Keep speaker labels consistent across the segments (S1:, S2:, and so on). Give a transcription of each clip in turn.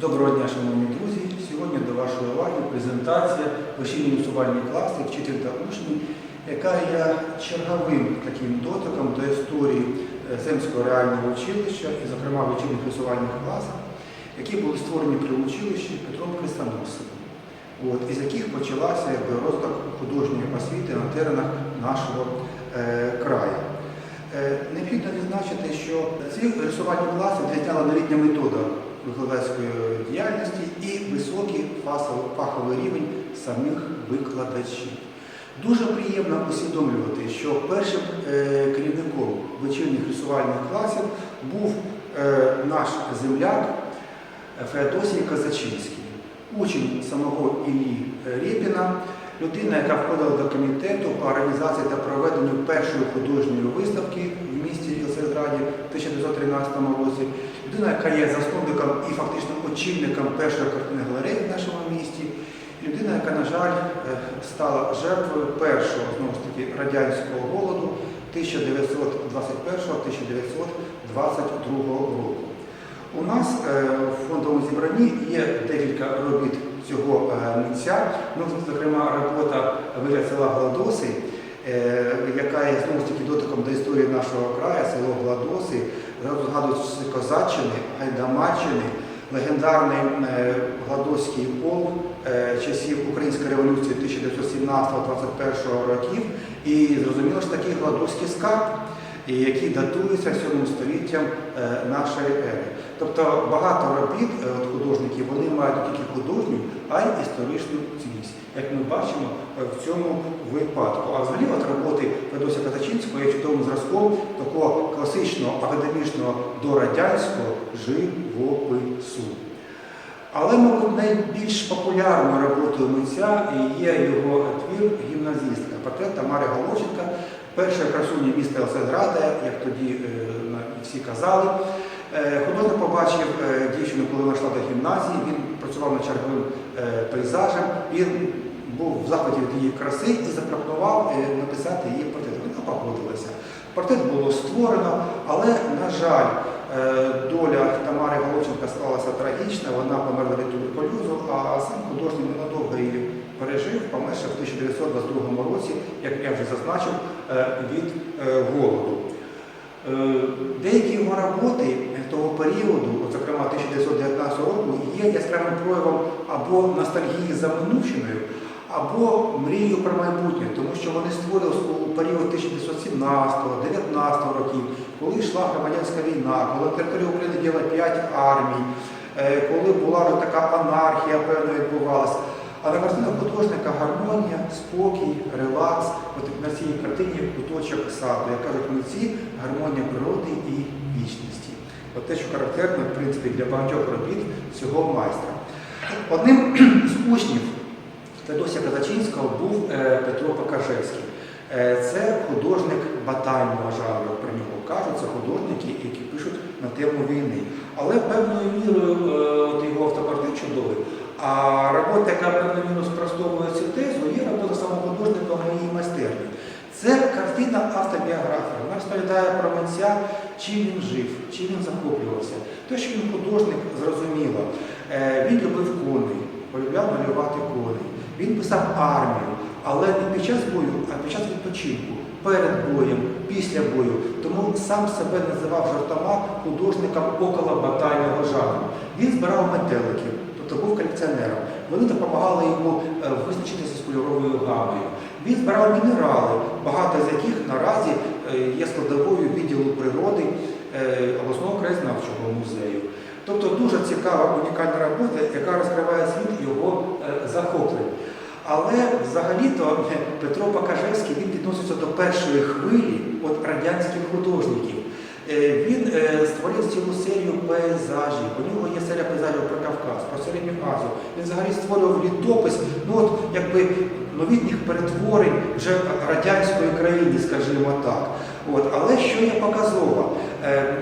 S1: Доброго дня, шановні друзі! Сьогодні до вашої уваги презентація весільні усувальні класи вчитель та учні, яка є черговим таким дотиком до історії е, Земського реального училища і, зокрема, вечірніх рисувальних класів, які були створені при училищі Петром Христоносовим, от, із яких почалася розвиток художньої освіти на теренах нашого е, краю. Е, Необхідно відзначити, що ці рисувальні класи відрізняла новітня метода викладацької діяльності і високий фаховий рівень самих викладачів. Дуже приємно усвідомлювати, що першим е, керівником вечірніх рисувальних класів був е, наш земляк Феодосій Казачинський, учень самого Іллі Рєпіна, людина, яка входила до комітету по організації та проведенню першої художньої виставки в місті Єлсезраді в 1913 році, людина, яка є засновником і фактично очільником першої картини галереї в нашому місті, людина, яка, на жаль, е, стала жертвою першого знову ж таки радянського голоду 1921-1922 року. У нас е, в фондовому зібранні є декілька робіт цього е, митця. Ну, зокрема, робота вигляд села Гладоси, е, яка є знову ж таки дотиком до історії нашого краю, село Гладоси, зразу Козаччини, Гайдамаччини, легендарний е, Гладоський полк е, часів Української революції 1917-21 років. І зрозуміло ж такий Гладоський скарб, які датуються 7 століттям е, нашої ери. Тобто багато робіт е, художників вони мають не тільки художню, а й історичну цінність, як ми бачимо е, в цьому випадку. А взагалі от роботи Федося Казачинського є чудовим зразком такого класичного академічного дорадянського живопису. Але, мабуть, найбільш популярною роботою митця є його твір гімназістка, портрет Тамари Головченка, перша красуня міста Елсеграда, як тоді е, всі казали. Е, Художник побачив е, дівчину, коли вона йшла до гімназії, він працював над черговим пейзажем, він був в захваті від її краси і запропонував написати її портрет. Вона погодилася. Портрет було створено, але, на жаль, доля Тамари Головченка склалася трагічна, вона померла від туберкульозу, а сам художник ненадовго її пережив, померши в 1922 році, як я вже зазначив, від е, голоду. Е, Деякі його роботи того періоду, от, зокрема 1919 року, є яскравим проявом або ностальгії за минувщиною, або мрією про майбутнє, тому що вони створилися у період 1917-19 років, коли йшла громадянська війна, коли на території України діяло 5 армій, е, коли була така анархія певна відбувалася. А на картинах художника гармонія, спокій, релакс. На цій картині куточок саду, як кажуть митці, гармонія природи і вічності. От те, що характерно, в принципі, для багатьох робіт цього майстра. Одним з учнів Федосія Казачинського був е, Петро Покажевський. Е, Це художник батального жанру, про нього кажуть, це художники, які пишуть на тему війни. Але певною мірою е, от його автопортрет чудовий. А робота, яка певною мірою спростовує цю тезу, є робота самого художника в моїй майстерні. Це картина автобіографія. Вона розповідає про митця, чим він жив, чим він захоплювався. Те, що він художник, зрозуміло. Е, Він любив коней, полюбляв малювати коней. Він писав армію, але не під час бою, а під час відпочинку, перед боєм, після бою. Тому сам себе називав жартома художником около батального жанру. Він збирав метеликів, тобто був колекціонером. Вони допомагали йому е, визначитися з кольоровою гамою. Він збирав мінерали, багато з яких наразі е, є складовою відділу природи е, обласного краєзнавчого музею. Тобто дуже цікава унікальна робота, яка розкриває світ його захоплень. Але взагалі-то Петро Покажевський він відноситься до першої хвилі от радянських художників. Е, Він е, створив цілу серію пейзажів. У нього є серія пейзажів про Кавказ, про Середню Азію. Він взагалі створював літопис, ну от якби новітніх перетворень вже радянської країни, скажімо так. От, але що є показово? Е,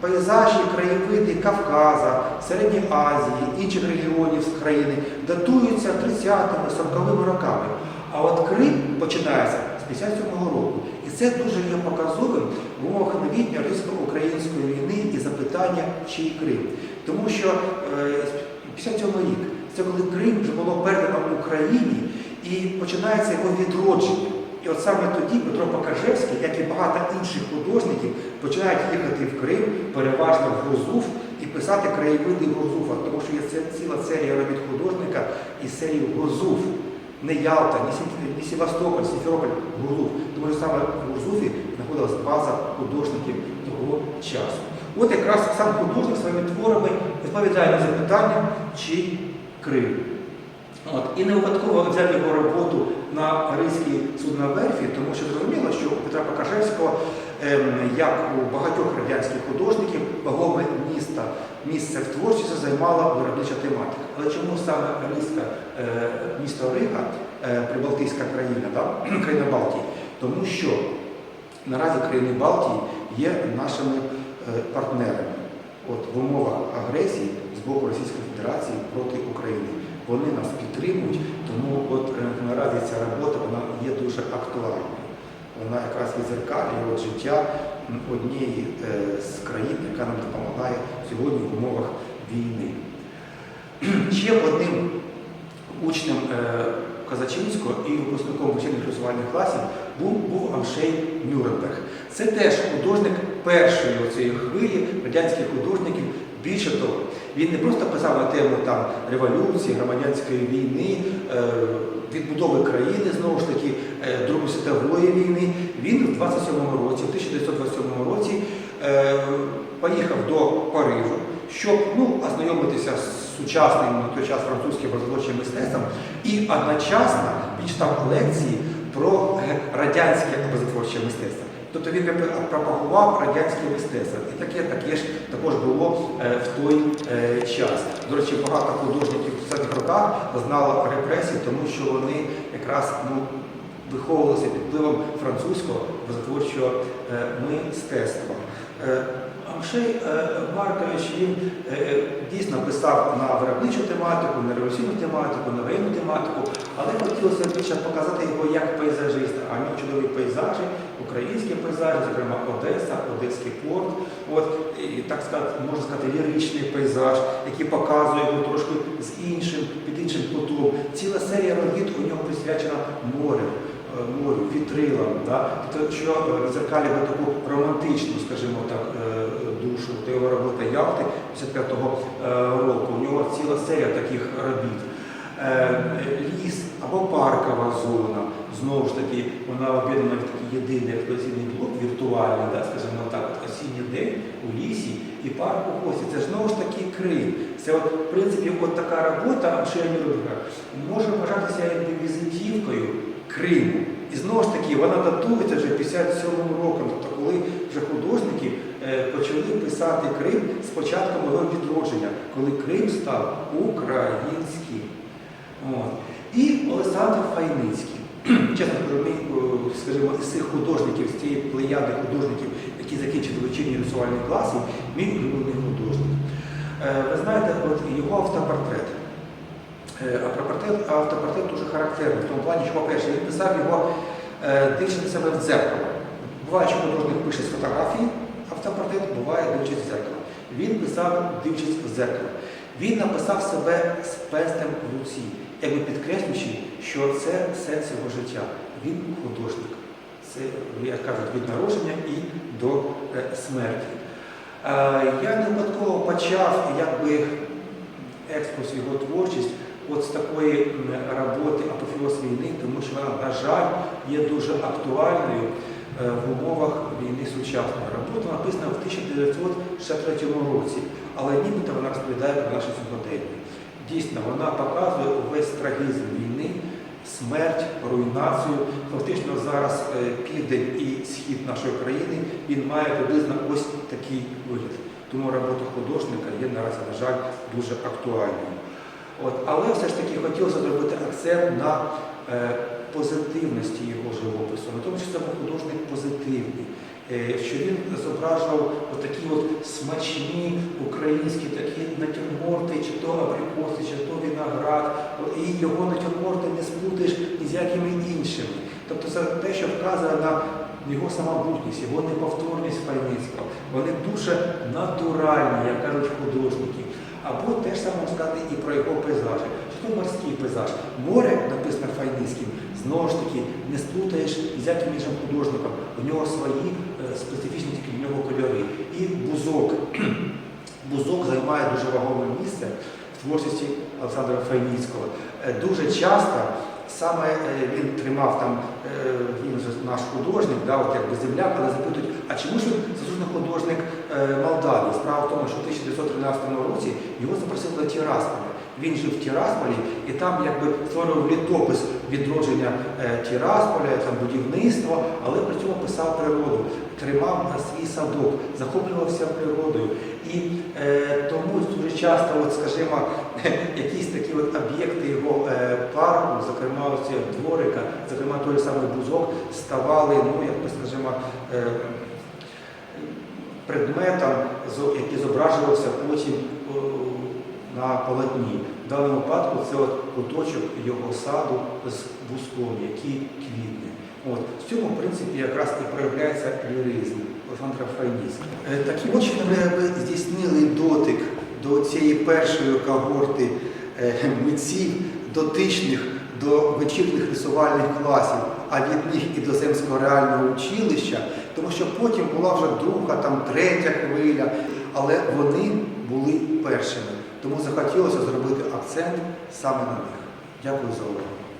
S1: Пейзажі, краєвиди Кавказа, Середньої Азії, інших регіонів країни датуються 30-ми, 40-ми роками. А от Крим починається з 57-го року. І це дуже є показовим в умовах новітньої російсько-української війни і запитання, чий Крим. Тому що е, з 57 рік. Це коли Крим вже було передано Україні і починається його відродження. І от саме тоді Петро Покажевський, як і багато інших художників, починають їхати в Крим, переважно в Грозув, і писати краєвиди Грозуфа, тому що є ціла серія робіт художника і серії Грозуф. Не Ялта, ні Севастополь, Сімферополь, Гурзуф. Тому що саме в Гурзуфі знаходилась база художників того часу. От якраз сам художник своїми творами відповідає на запитання, чи Крим. От. І не випадково взяв його роботу на Ризькій судноверфі, тому що зрозуміло, що у Петра Покажевського, ем, як у багатьох радянських художників, вагоме місто, місце в творчості займала виробнича тематика. Але чому саме Ризька, е, місто Рига, е, Прибалтійська країна, да? країна Балтії? Тому що наразі країни Балтії є нашими е, партнерами от, в умовах агресії з боку Російської Федерації проти України. Вони нас підтримують, тому от наразі ця робота вона є дуже актуальною. Вона якраз відзеркалює життя однієї е, з країн, яка нам допомагає сьогодні в умовах війни. Ще одним учнем е, Казачинського і випускником вчених рисувальних класів був, був Амшей Нюрнберг. Це теж художник першої цієї хвилі радянських художників. Більше того, він не просто писав на тему там, революції, громадянської війни, е, відбудови країни, знову ж таки, е, Другої світової війни. Він в 27-му році, в 1927 році, е, поїхав до Парижу, щоб ну, ознайомитися з сучасним на той час французьким образотворчим мистецтвом і одночасно він читав лекції про радянське образотворче мистецтво. Тобто він пропагував радянське мистецтво. І таке, таке ж також було е, в той е, час. До речі, багато художників в 30-х роках зазнало репресій, тому що вони якраз ну, виховувалися під впливом французького образотворчого е, мистецтва. Амшей Маркович він дійсно писав на виробничу тематику, на революційну тематику, на воєнну тематику, але хотілося більше показати його як пейзажиста. А нього чудові пейзажі, українські пейзажі, зокрема Одеса, Одеський порт. От, і, так сказати, можна сказати, ліричний пейзаж, який показує його трошки з іншим, під іншим кутом. Ціла серія робіт у нього присвячена морю е, морю, вітрилам, да? тобто, що е, дзеркалює таку романтичну, скажімо так, е, душу. Та його робота Ялти 55-го е, року. У нього ціла серія таких робіт. Е, Ліс або паркова зона, знову ж таки, вона об'єднана в такий єдиний експлуатаційний блок, віртуальний, да, скажімо так, от осінній день у лісі і парк у гості. Це ж знову ж таки Крим. Це от, в принципі, от така робота Амшея Нюрнберга може вважатися якби візитівкою Криму. І знову ж таки, вона датується вже 57 роком, тобто коли вже художники е, почали писати Крим з початком його відродження, коли Крим став українським. От. І Олександр Файницький. Чесно кажу, мій, о, скажімо, із цих художників, з цієї плеяди художників, які закінчили вечірні рисувальні класи, мій улюблений художник. Е, Ви знаєте, от його автопортрет. Е, Автопортрет, автопортрет дуже характерний, в тому плані, що, по-перше, він писав його е, дивлячись себе в дзеркало. Буває, що художник пише з фотографії автопортрет, буває дивлячись в дзеркало. Він писав дивлячись в дзеркало. Він написав себе з пестем в руці, якби підкреслюючи, що це сенс його життя. Він художник. Це, як кажуть, від народження і до е, смерті. Е, Я не випадково почав якби, екскурс його творчість от з такої роботи Апофеоз війни, тому що вона, на жаль, є дуже актуальною е, в умовах війни сучасної. Робота написана в 1963 році, але нібито вона розповідає про наше сьогодення. Дійсно, вона показує увесь трагізм війни, смерть, руйнацію. Фактично зараз е, південь і схід нашої країни він має приблизно ось такий вигляд. Тому робота художника є наразі, на жаль, дуже актуальною. От, але все ж таки хотілося зробити акцент на е, позитивності його живопису, на тому, що це був художник позитивний, що він зображував такі от смачні українські такі натюрморти, чи то абрикоси, чи то виноград, і його натюрморти не сплутаєш ні з якими іншими. Тобто це те, що вказує на його самобутність, його неповторність Файницького. Вони дуже натуральні, як кажуть художники. Або теж саме сказати і про його пейзажі. То морський пейзаж? Море, написано Файницьким, знову ж таки, не сплутаєш з яким іншим художником. У нього свої е, специфічні тільки в нього кольори. І бузок. Бузок займає дуже вагоме місце в творчості Олександра Файніцького. Е, Дуже часто саме е, він тримав там, він же наш художник, да, от якби земляк, але запитують, а чому ж він заслужений художник Молдавії? Справа в тому, що в 1913 році його запросили до Тірасполя. Він жив в Тірасполі і там якби створював літопис відродження е, Тірасполя, там будівництво, але при цьому писав природу, тримав свій садок, захоплювався природою. І е, тому дуже часто, от, скажімо, якісь такі от об'єкти його е, парку, зокрема ось дворика, зокрема той самий бузок, ставали, ну як би скажімо, е, предметом, який зображувався потім на полотні. В даному випадку це от куточок його саду з бузком, який квітне. От. В цьому, принципі, якраз і проявляється ліризм Файніцького. Е, Таким чином ми здійснили дотик до цієї першої когорти е, митців, дотичних до вечірніх рисувальних класів, а від них і до Земського реального училища, тому що потім була вже друга, там третя хвиля, але вони були першими. Тому захотілося зробити акцент саме на них. Дякую за увагу.